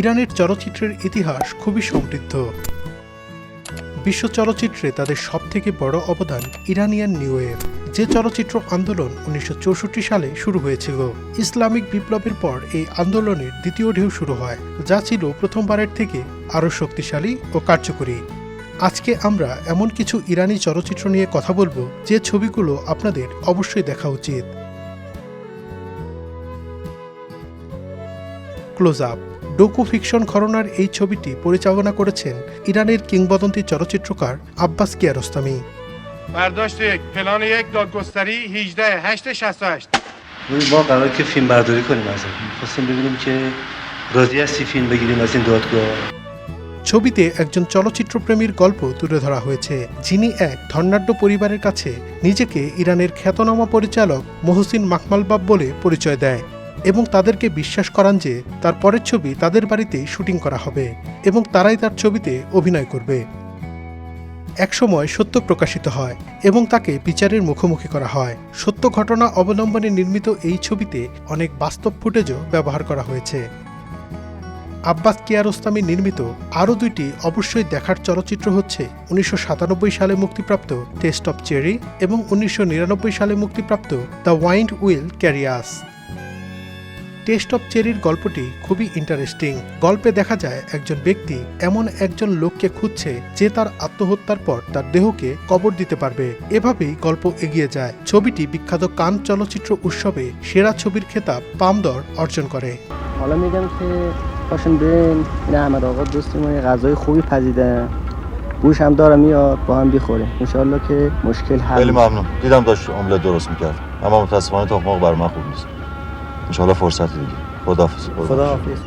ইরানের চলচ্চিত্রের ইতিহাস খুবই সমৃদ্ধ। বিশ্ব চলচ্চিত্রে তাদের সবথেকে বড় অবদান ইরানিয়ান নিউ ওয়েভ। যে চলচ্চিত্র আন্দোলন উনিশশো চৌষট্টি সালে শুরু হয়েছিল, ইসলামিক বিপ্লবের পর এই আন্দোলনের দ্বিতীয় ঢেউ শুরু হয়, যা ছিল প্রথমবারের থেকে আরও শক্তিশালী ও কার্যকরী। আজকে আমরা এমন কিছু ইরানি চলচ্চিত্র নিয়ে কথা বলব, যে ছবিগুলো আপনাদের অবশ্যই দেখা উচিত। Close up. ডোকু ফিকশন ঘরনার এই ছবিটি পরিচালনা করেছেন ইরানের কিংবদন্তি চলচ্চিত্রকার আব্বাস কিয়ারোস্তামি برداشت یک پلان یک دادگستری 18 8 68 ببین، ما قرار که فیلم برداری کنیم ازت خواستیم ببینیم که راضی هستی فیلم بگیریم از این دادگاه ছবিতে একজন চলচ্চিত্রপ্রেমীর গল্প তুলে ধরা হয়েছে যিনি এক ধর্নাঢ্য পরিবারের কাছে নিজেকে ইরানের খ্যাতনামা পরিচালক মহসিন মাকমালবাব বলে পরিচয় দেয় এবং তাদেরকে বিশ্বাস করান যে তার পরের ছবি তাদের বাড়িতেই শুটিং করা হবে এবং তারাই তার ছবিতে অভিনয় করবে। একসময় সত্য প্রকাশিত হয় এবং তাকে বিচারের মুখোমুখি করা হয়। সত্য ঘটনা অবলম্বনে নির্মিত এই ছবিতে অনেক বাস্তব ফুটেজও ব্যবহার করা হয়েছে। আব্বাস কিয়ারোস্তামি নির্মিত আরও দুইটি অবশ্যই দেখার চলচ্চিত্র হচ্ছে উনিশশো সাতানব্বই সালে মুক্তিপ্রাপ্ত টেস্ট অফ চেরি এবং উনিশশো নিরানব্বই সালে মুক্তিপ্রাপ্ত the wind will carry us test of চেরির গল্পটি খুবই ইন্টারেস্টিং গল্পে দেখা যায় একজন ব্যক্তি এমন একজন লোককে খুঁজছে যে তার আত্মহত্যার পর তার দেহকে কবর দিতে পারবে এভাবেই গল্প এগিয়ে যায় ছবিটি বিখ্যাত কান চলচ্চিত্র উৎসবে সেরা ছবির খেতাব পামদর অর্জন করে حالا میگم که پاشیم بریم این احمد آقا دوستمون یه غذای خوبی پزیدن بوش هم داره میاد با هم بخوریم انشالله که مشکل حل خیلی میشه. ممنون دیدم داشت املت درست میکرد اما متاسفانه تخماق بر من خوب نیست ইনশাআল্লাহ ফোরসাত দিদি খোদাহাফিজ খোদাহাফিজ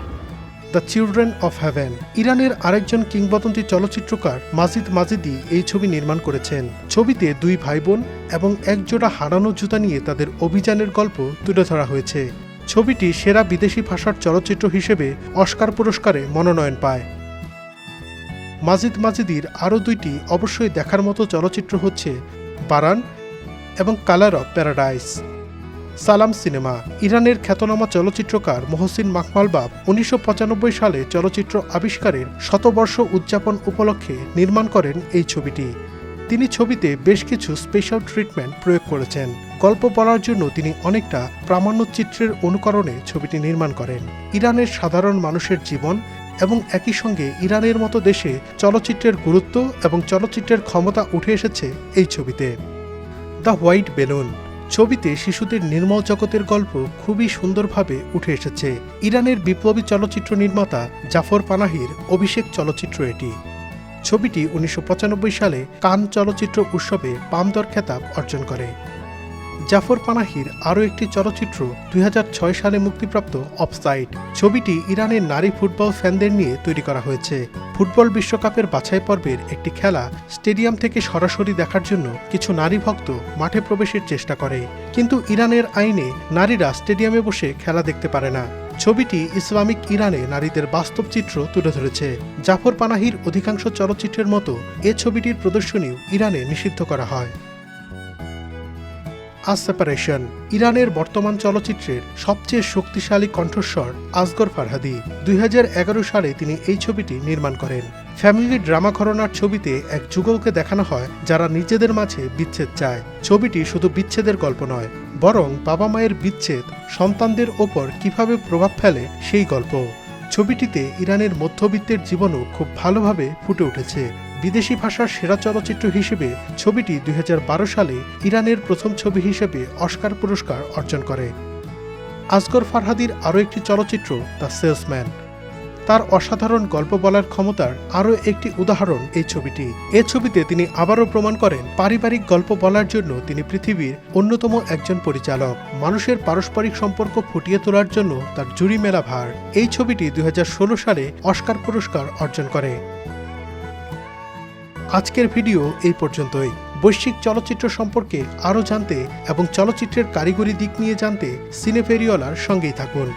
দ্য চিলড্রেন অফ হ্যাভেন ইরানের আরেকজন কিংবদন্তি চলচ্চিত্রকার মাজিদ মাজিদি এই ছবি নির্মাণ করেছেন। ছবিতে দুই ভাই বোন এবং একজোড়া হারানো জুতা নিয়ে তাদের অভিযানের গল্প তুলে ধরা হয়েছে। ছবিটি সেরা বিদেশি ভাষার চলচ্চিত্র হিসেবে অস্কার পুরস্কারে মনোনয়ন পায়। মাজিদ মাজিদির আরও দুইটি অবশ্যই দেখার মতো চলচ্চিত্র হচ্ছে বারান এবং colour of paradise. Salaam Cinema, ইরানের খ্যাতনামা চলচ্চিত্রকার মহসিন মাকমালবাব উনিশশো পঁচানব্বই সালে চলচ্চিত্র আবিষ্কারের শতবর্ষ উদযাপন উপলক্ষে নির্মাণ করেন এই ছবিটি। তিনি ছবিতে বেশ কিছু স্পেশাল ট্রিটমেন্ট প্রয়োগ করেছেন। গল্প বলার জন্য তিনি অনেকটা প্রামাণ্যচিত্রের অনুকরণে ছবিটি নির্মাণ করেন। ইরানের সাধারণ মানুষের জীবন এবং একই সঙ্গে ইরানের মতো দেশে চলচ্চিত্রের গুরুত্ব এবং চলচ্চিত্রের ক্ষমতা উঠে এসেছে এই ছবিতে। দ্য হোয়াইট বেলুন ছবিতে শিশুদের নির্মল জগতের গল্প খুবই সুন্দরভাবে উঠে এসেছে। ইরানের বিপ্লবী চলচ্চিত্র নির্মাতা জাফর পানাহির অভিষেক চলচ্চিত্র এটি। ছবিটি উনিশশো পঁচানব্বই সালে কান চলচ্চিত্র উৎসবে পামদর খেতাব অর্জন করে। জাফর পানাহির আরও একটি চলচ্চিত্র দুই হাজার ছয় সালে মুক্তিপ্রাপ্ত অফসাইড। ছবিটি ইরানের নারী ফুটবল ফ্যানদের নিয়ে তৈরি করা হয়েছে। ফুটবল বিশ্বকাপের বাছাই পর্বের একটি খেলা স্টেডিয়াম থেকে সরাসরি দেখার জন্য কিছু নারী ভক্ত মাঠে প্রবেশের চেষ্টা করে। কিন্তু ইরানের আইনে নারীরা স্টেডিয়ামে বসে খেলা দেখতে পারে না। ছবিটি ইসলামিক ইরানে নারীদের বাস্তব চিত্র তুলে ধরেছে। জাফর পানাহির অধিকাংশ চলচ্চিত্রের মতো এ ছবিটির প্রদর্শনীও ইরানে নিষিদ্ধ করা হয়। আ সেপারেশন ইরানের বর্তমান চলচ্চিত্রের সবচেয়ে শক্তিশালী কণ্ঠস্বর আসগর ফারহাদি। দুই সালে তিনি এই ছবিটি নির্মাণ করেন। ফ্যামিলি ড্রামা ঘরনার ছবিতে এক যুগলকে দেখানো হয়, যারা নিজেদের মাঝে বিচ্ছেদ চায়। ছবিটি শুধু বিচ্ছেদের গল্প নয়, বরং বাবা মায়ের বিচ্ছেদ, সন্তানদের ওপর কীভাবে প্রভাব ফেলে সেই গল্প। ছবিটিতে ইরানের মধ্যবিত্তের জীবনও খুব ভালোভাবে ফুটে উঠেছে। বিদেশি ভাষার সেরা চলচ্চিত্র হিসেবে ছবিটি দুই হাজার বারো সালে ইরানের প্রথম ছবি হিসেবে অস্কার পুরস্কার অর্জন করে। আসগর ফারহাদির আরও একটি চলচ্চিত্র, দ্য সেলসম্যান। তার অসাধারণ গল্প বলার ক্ষমতার আরও একটি উদাহরণ এই ছবিটি। এ ছবিতে তিনি আবারও প্রমাণ করেন, পারিবারিক গল্প বলার জন্য তিনি পৃথিবীর অন্যতম একজন পরিচালক। মানুষের পারস্পরিক সম্পর্ক ফুটিয়ে তোলার জন্য তার জুরি মেলা ভার এই ছবিটি দুই হাজার ষোলো সালে অস্কার পুরস্কার অর্জন করে। আজকের ভিডিও এই পর্যন্তই। বৈশ্বিক চলচ্চিত্র সম্পর্কে আরও জানতে এবং চলচ্চিত্রের কারিগরি দিক নিয়ে জানতে সিনেফেরিওলার সঙ্গেই থাকুন।